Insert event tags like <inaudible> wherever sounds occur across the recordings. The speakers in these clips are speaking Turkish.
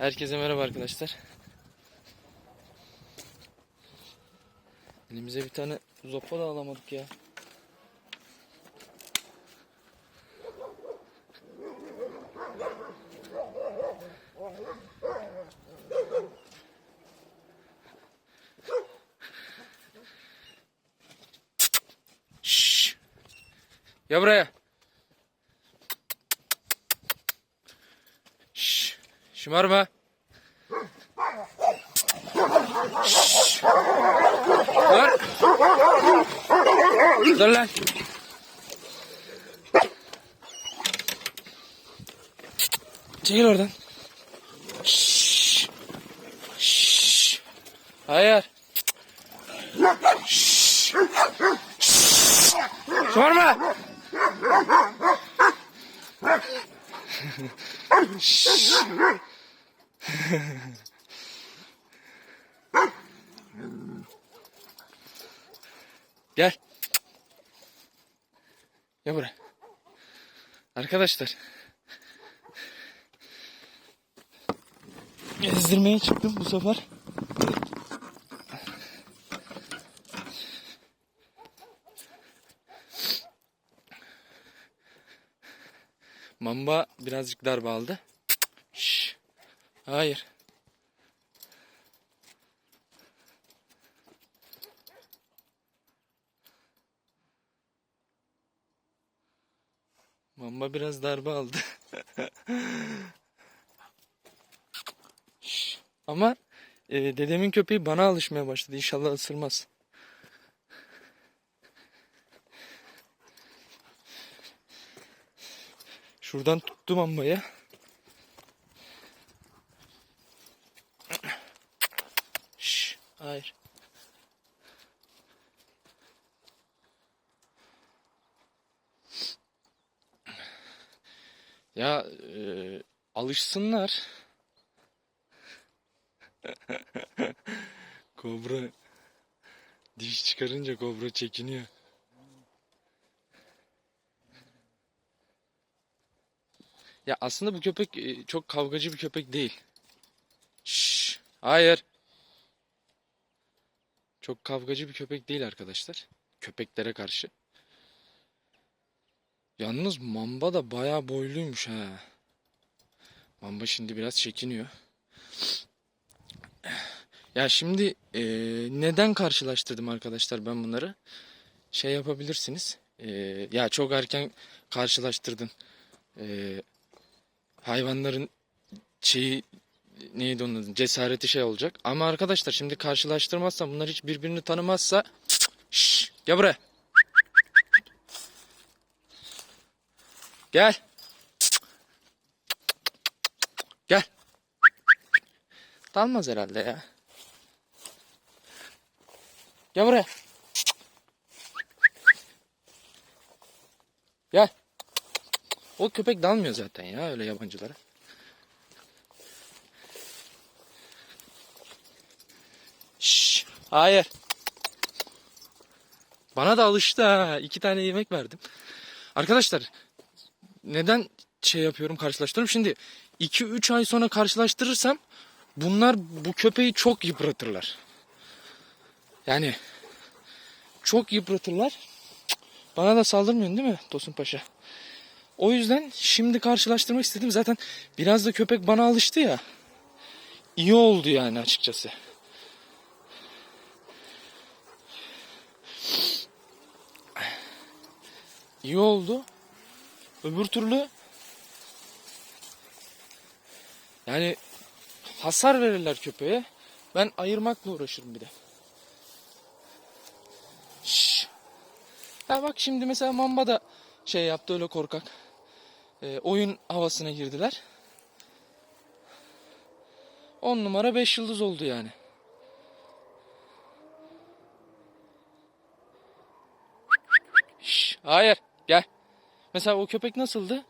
Herkese merhaba arkadaşlar. Elimize bir tane zopa da alamadık ya. Şşş. Ya buraya. Şımarma. Dur. Dur lan. Çekil oradan. Şşş. Şşş. Hayır. Şşş. Şşş. Şımarma. Şşş. <laughs> Gel. Gel buraya. Arkadaşlar. Gezdirmeye çıktım bu sefer. Mamba birazcık darbe aldı. Hayır. Mamba biraz darbe aldı. Ama e, dedemin köpeği bana alışmaya başladı. İnşallah ısırmaz. Şuradan tuttum Mamba'yı. Şşş. Hayır. Ya e, alışsınlar. <laughs> kobra diş çıkarınca kobra çekiniyor. Ya aslında bu köpek e, çok kavgacı bir köpek değil. Şşş. Hayır. Çok kavgacı bir köpek değil arkadaşlar. Köpeklere karşı. Yalnız mamba da bayağı boyluymuş ha. Mamba şimdi biraz çekiniyor. Ya şimdi e, neden karşılaştırdım arkadaşlar ben bunları? Şey yapabilirsiniz. E, ya çok erken karşılaştırdın. E, hayvanların şeyi neydi onun adı? Cesareti şey olacak. Ama arkadaşlar şimdi karşılaştırmazsam bunlar hiç birbirini tanımazsa Şşş, gel buraya. Gel. Dalmaz herhalde ya. Gel buraya. Gel. O köpek dalmıyor zaten ya öyle yabancılara. Şşş, hayır. Bana da alıştı ha. İki tane yemek verdim. Arkadaşlar neden şey yapıyorum karşılaştırıyorum? Şimdi 2-3 ay sonra karşılaştırırsam bunlar bu köpeği çok yıpratırlar. Yani çok yıpratırlar. Bana da saldırmıyorsun değil mi Tosun Paşa? O yüzden şimdi karşılaştırmak istedim. Zaten biraz da köpek bana alıştı ya. İyi oldu yani açıkçası. İyi oldu. Öbür türlü yani hasar verirler köpeğe. Ben ayırmakla uğraşırım bir de. Şşş. Ya bak şimdi mesela Mamba da şey yaptı öyle korkak. Ee, oyun havasına girdiler. 10 numara 5 yıldız oldu yani. Şşş, hayır gel. Mesela o köpek nasıldı?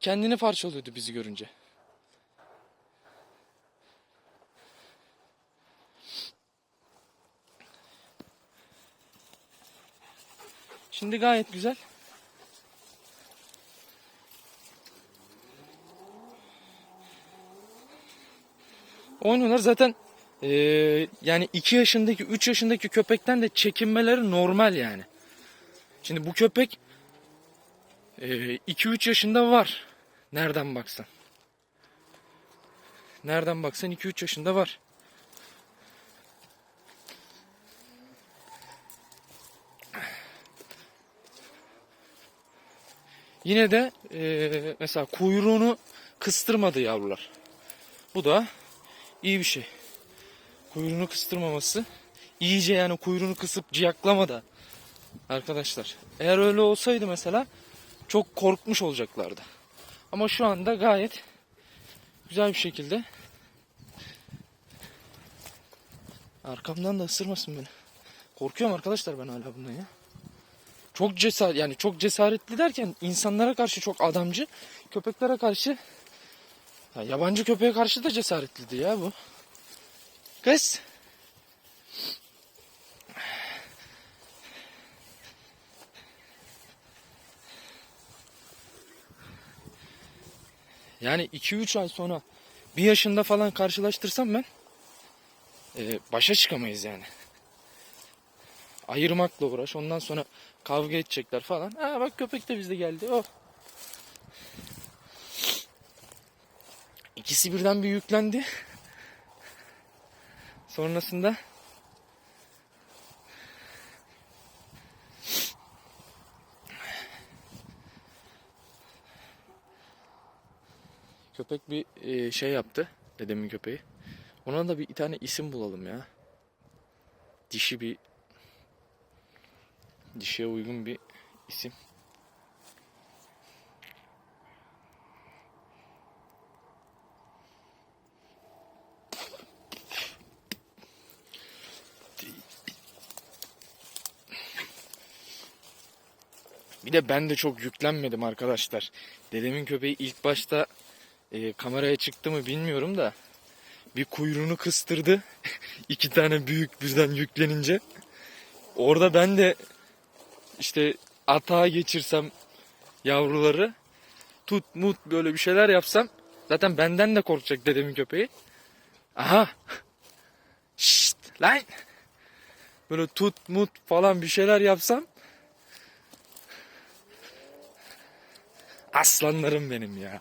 Kendini parçalıyordu bizi görünce. Şimdi gayet güzel. Oynuyorlar zaten eee, yani 2 yaşındaki 3 yaşındaki köpekten de çekinmeleri normal yani. Şimdi bu köpek 2-3 yaşında var. Nereden baksan. Nereden baksan 2-3 yaşında var. Yine de eee, mesela kuyruğunu kıstırmadı yavrular. Bu da iyi bir şey. Kuyruğunu kıstırmaması. iyice yani kuyruğunu kısıp ciyaklamadı arkadaşlar. Eğer öyle olsaydı mesela çok korkmuş olacaklardı. Ama şu anda gayet güzel bir şekilde arkamdan da ısırmasın beni. Korkuyorum arkadaşlar ben hala bundan ya. Çok cesaret yani çok cesaretli derken insanlara karşı çok adamcı, köpeklere karşı ya yabancı köpeğe karşı da cesaretliydi ya bu. Kız. Yani 2-3 ay sonra bir yaşında falan karşılaştırsam ben e, başa çıkamayız yani. Ayırmakla uğraş. Ondan sonra kavga edecekler falan. Ha bak köpek de bizde geldi. Oh. İkisi birden bir yüklendi. Sonrasında köpek bir e, şey yaptı. Dedemin köpeği. Ona da bir tane isim bulalım ya. Dişi bir dişiye uygun bir isim. Bir de ben de çok yüklenmedim arkadaşlar. Dedemin köpeği ilk başta e, kameraya çıktı mı bilmiyorum da bir kuyruğunu kıstırdı. <laughs> İki tane büyük birden yüklenince. Orada ben de işte atağa geçirsem yavruları tut mut böyle bir şeyler yapsam zaten benden de korkacak dedemin köpeği. Aha. Şşt lan. Böyle tut mut falan bir şeyler yapsam aslanlarım benim ya.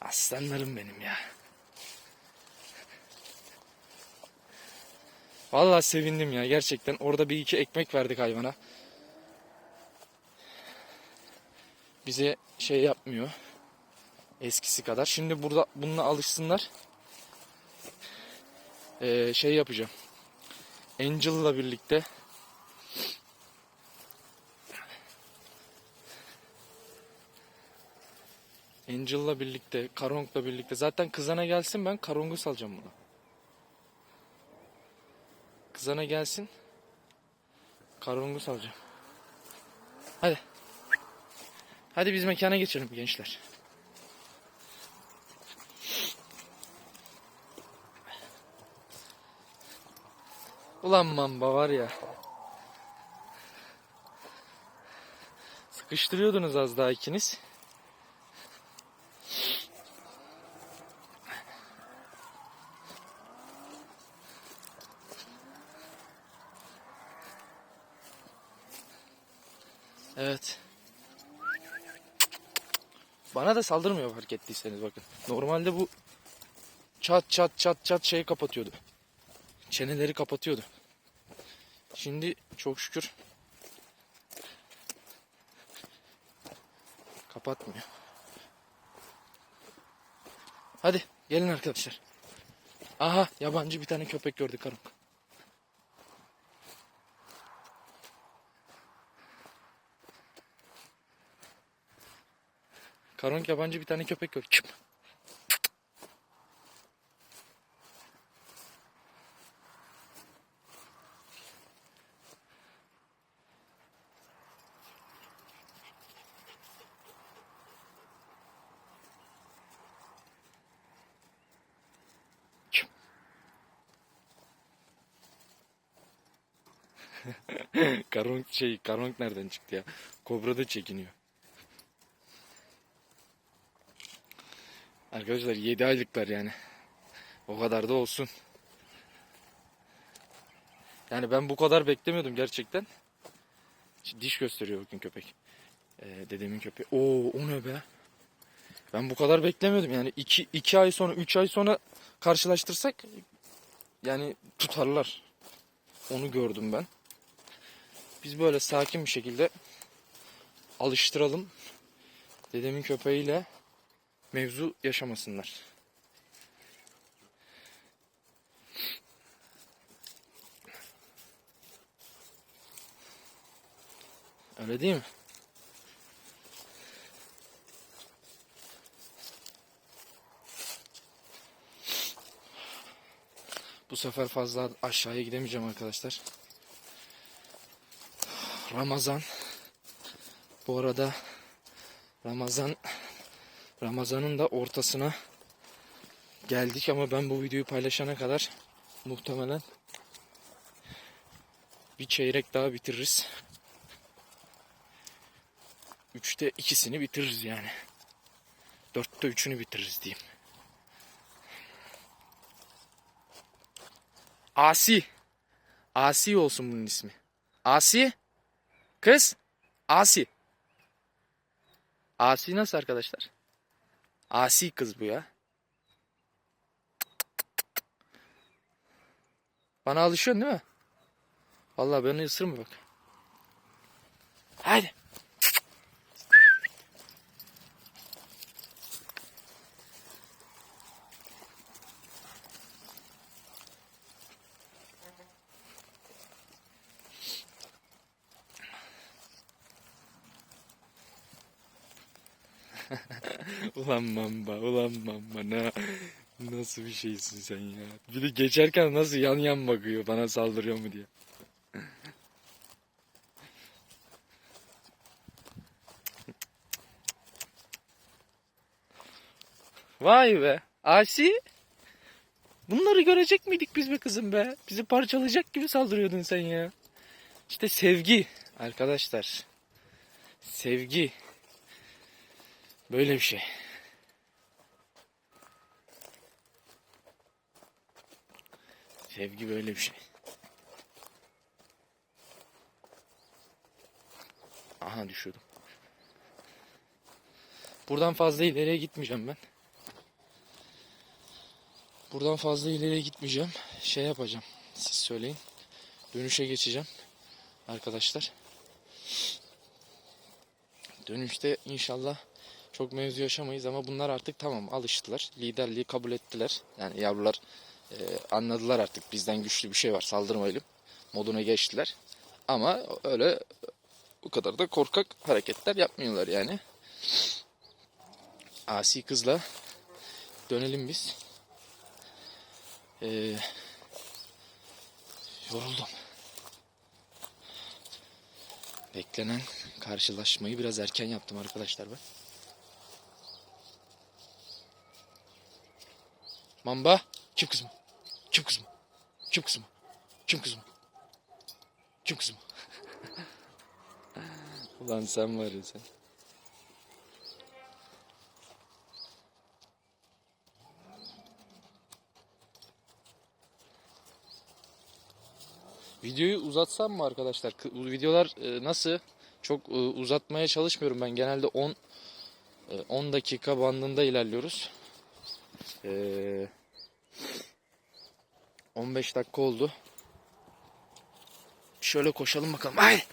Aslanlarım benim ya. Vallahi sevindim ya gerçekten. Orada bir iki ekmek verdik hayvana. Bize şey yapmıyor. Eskisi kadar. Şimdi burada bununla alışsınlar. Ee, şey yapacağım. Angel'la birlikte Angel'la birlikte, Karong'la birlikte. Zaten kızana gelsin ben Karong'u salacağım buna. Kızana gelsin. Karong'u salacağım. Hadi. Hadi biz mekana geçelim gençler. Ulan mamba var ya. Sıkıştırıyordunuz az daha ikiniz. Evet. Da saldırmıyor fark ettiyseniz bakın. Normalde bu çat çat çat çat şeyi kapatıyordu. Çeneleri kapatıyordu. Şimdi çok şükür kapatmıyor. Hadi gelin arkadaşlar. Aha yabancı bir tane köpek gördük karım. Karonk yabancı bir tane köpek. Çıp. <laughs> Karonk şey, Karonk nereden çıktı ya? Kobra da çekiniyor. Arkadaşlar 7 aylıklar yani. O kadar da olsun. Yani ben bu kadar beklemiyordum gerçekten. Diş gösteriyor bugün köpek. Ee, dedemin köpeği. Oo o ne be? Ben bu kadar beklemiyordum. Yani 2 2 ay sonra 3 ay sonra karşılaştırsak yani tutarlar. Onu gördüm ben. Biz böyle sakin bir şekilde alıştıralım. Dedemin köpeğiyle mevzu yaşamasınlar. Öyle değil mi? Bu sefer fazla aşağıya gidemeyeceğim arkadaşlar. Ramazan. Bu arada Ramazan Ramazan'ın da ortasına geldik ama ben bu videoyu paylaşana kadar muhtemelen bir çeyrek daha bitiririz. Üçte ikisini bitiririz yani. Dörtte üçünü bitiririz diyeyim. Asi. Asi olsun bunun ismi. Asi. Kız. Asi. Asi nasıl arkadaşlar? Asi kız bu ya. Bana alışıyorsun değil mi? Vallahi beni ısırma bak. Hadi. Ulan mamba, ulan mamba ne nasıl bir şeysin sen ya. Biri geçerken nasıl yan yan bakıyor bana saldırıyor mu diye. Vay be. Asi. Bunları görecek miydik biz be kızım be? Bizi parçalayacak gibi saldırıyordun sen ya. İşte sevgi arkadaşlar. Sevgi. Böyle bir şey. Sevgi böyle bir şey. Aha düşüyordum. Buradan fazla ileriye gitmeyeceğim ben. Buradan fazla ileriye gitmeyeceğim. Şey yapacağım. Siz söyleyin. Dönüşe geçeceğim. Arkadaşlar. Dönüşte inşallah çok mevzu yaşamayız ama bunlar artık tamam alıştılar. Liderliği kabul ettiler. Yani yavrular e, anladılar artık bizden güçlü bir şey var saldırmayalım moduna geçtiler. Ama öyle bu kadar da korkak hareketler yapmıyorlar yani. Asi kızla dönelim biz. Ee, yoruldum. Beklenen karşılaşmayı biraz erken yaptım arkadaşlar ben. Mamba. Kim kızım? Kim kızım? Kim kızım? Kim kızım? Kim kızım? Ulan sen var ya sen. Videoyu uzatsam mı arkadaşlar? Videolar e, nasıl? Çok e, uzatmaya çalışmıyorum ben. Genelde 10 e, 10 dakika bandında ilerliyoruz. Eee 15 dakika oldu. Şöyle koşalım bakalım. Ay!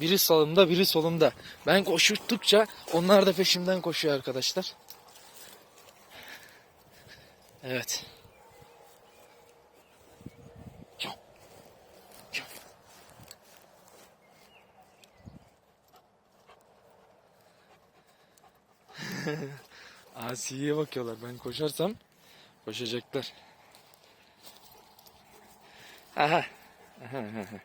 Biri sağımda, biri solumda. Ben koşuttukça onlar da peşimden koşuyor arkadaşlar. Evet. Asiye'ye bakıyorlar. Ben koşarsam koşacaklar. Aha. Aha, aha.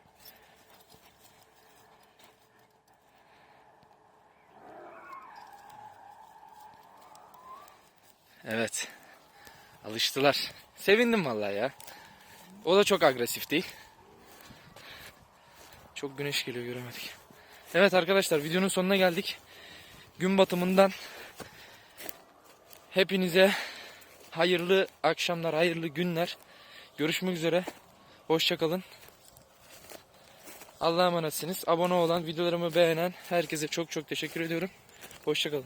Evet. Alıştılar. Sevindim vallahi ya. O da çok agresif değil. Çok güneş geliyor göremedik. Evet arkadaşlar videonun sonuna geldik. Gün batımından hepinize hayırlı akşamlar, hayırlı günler. Görüşmek üzere. Hoşçakalın. Allah'a emanetsiniz. Abone olan, videolarımı beğenen herkese çok çok teşekkür ediyorum. Hoşçakalın.